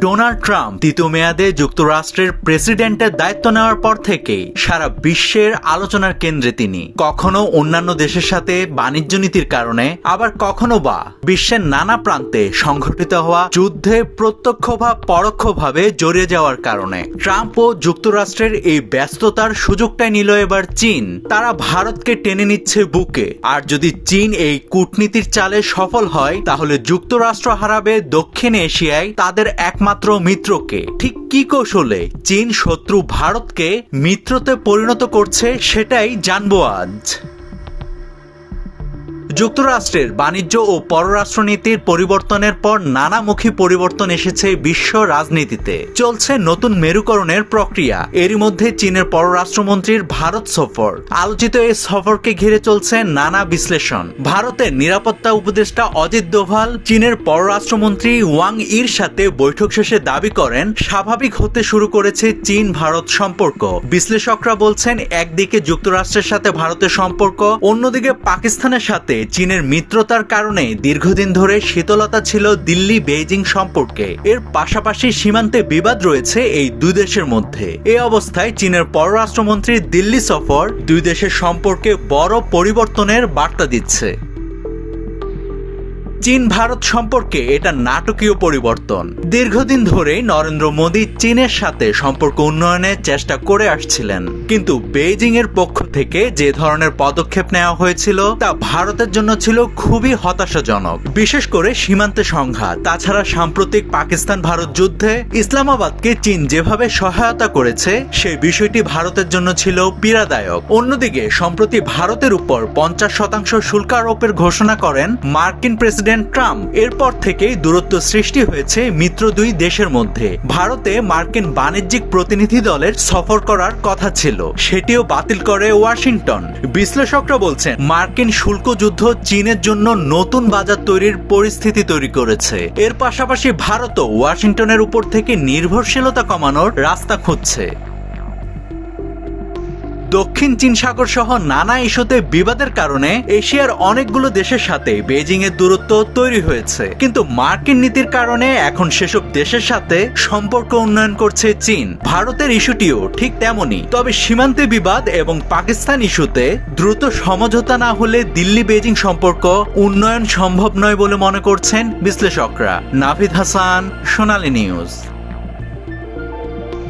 Donald Trump তৃতীয় মেয়াদে যুক্তরাষ্ট্রের প্রেসিডেন্টের দায়িত্ব নেওয়ার পর থেকে সারা বিশ্বের আলোচনার কেন্দ্রে তিনি। কখনো অন্যান্য দেশের সাথে বাণিজ্য নীতির কারণে, আবার কখনো বা বিশ্বের নানা প্রান্তে সংঘটিত হওয়া যুদ্ধে প্রত্যক্ষ বা পরোক্ষভাবে জড়িয়ে যাওয়ার কারণে। ট্রাম্প ও যুক্তরাষ্ট্রের এই ব্যস্ততার সুযোগটাই নিল এবার চীন। তারা ভারতকে টেনে নিচ্ছে বুকে। আর যদি চীন এই কূটনীতির চালে সফল হয়, তাহলে যুক্তরাষ্ট্র হারাবে দক্ষিণ এশিয়ায় তাদের একমাত্র মিত্রকে। ঠিক কি কৌশলে চীন শত্রু ভারতকে মিত্রতে পরিণত করছে সেটাই জানব আজ। যুক্তরাষ্ট্রের বাণিজ্য ও পররাষ্ট্রনীতির পরিবর্তনের পর নানামুখী পরিবর্তন এসেছে বিশ্ব রাজনীতিতে। চলছে নতুন মেরুকরণের প্রক্রিয়া। এরই মধ্যে চীনের পররাষ্ট্রমন্ত্রীর ভারত সফর। আলোচিত এই সফরকে ঘিরে চলছে নানা বিশ্লেষণ। ভারতের নিরাপত্তা উপদেষ্টা অজিত দোভাল চীনের পররাষ্ট্রমন্ত্রী ওয়াং ইর সাথে বৈঠক শেষে দাবি করেন, স্বাভাবিক হতে শুরু করেছে চীন ভারত সম্পর্ক। বিশ্লেষকরা বলছেন, একদিকে যুক্তরাষ্ট্রের সাথে ভারতের সম্পর্ক, অন্যদিকে পাকিস্তানের সাথে চীনের মিত্রতার কারণে দীর্ঘদিন ধরে শীতলতা ছিল দিল্লি বেইজিং সম্পর্কে। এর পাশাপাশি সীমান্তে বিবাদ রয়েছে এই দুই দেশের মধ্যে। এ অবস্থায় চীনের পররাষ্ট্রমন্ত্রী দিল্লি সফর দুই দেশের সম্পর্কে বড় পরিবর্তনের বার্তা দিচ্ছে। চীন ভারত সম্পর্কে এটা নাটকীয় পরিবর্তন। দীর্ঘদিন ধরেই নরেন্দ্র মোদী চীনের সাথে সম্পর্ক উন্নয়নের চেষ্টা করে আসছিলেন। কিন্তু বেইজিং এর পক্ষ থেকে যে ধরনের পদক্ষেপ নেওয়া হয়েছিল, তা ভারতের জন্য ছিল খুবই হতাশাজনক। বিশেষ করে সীমান্তে সংঘাত, তাছাড়া সাম্প্রতিক পাকিস্তান ভারত যুদ্ধে ইসলামাবাদকে চীন যেভাবে সহায়তা করেছে, সেই বিষয়টি ভারতের জন্য ছিল পীড়াদায়ক। অন্যদিকে, সম্প্রতি ভারতের উপর পঞ্চাশ শতাংশ শুল্ক আরোপের ঘোষণা করেন মার্কিন প্রেসিডেন্ট প্রেসিডেন্ট ট্রাম্প এরপর থেকেই দূরত্ব সৃষ্টি হয়েছে মিত্র দুই দেশের মধ্যে। ভারতে মার্কিন বাণিজ্যিক প্রতিনিধি দলের সফর করার কথা ছিল। সেটিও বাতিল করে ওয়াশিংটন। বিশ্লেষকরা বলছেন, মার্কিন শুল্ক যুদ্ধ চীনের জন্য নতুন বাজার তৈরির পরিস্থিতি তৈরি করেছে। এর পাশাপাশি ভারতও ওয়াশিংটনের উপর থেকে নির্ভরশীলতা কমানোর রাস্তা খুঁজছে। দক্ষিণ চীন সাগর সহ নানা ইস্যুতে বিবাদের কারণে এশিয়ার অনেকগুলো দেশের সাথে বেজিং এর দূরত্ব তৈরি হয়েছে। কিন্তু মার্কিন নীতির কারণে এখন সেসব দেশের সাথে সম্পর্ক উন্নয়ন করছে চীন। ভারতের ইস্যুটিও ঠিক তেমনই। তবে সীমান্তে বিবাদ এবং পাকিস্তান ইস্যুতে দ্রুত সমঝোতা না হলে দিল্লি বেজিং সম্পর্ক উন্নয়ন সম্ভব নয় বলে মনে করছেন বিশ্লেষকরা। নাভিদ হাসান, সোনালী নিউজ।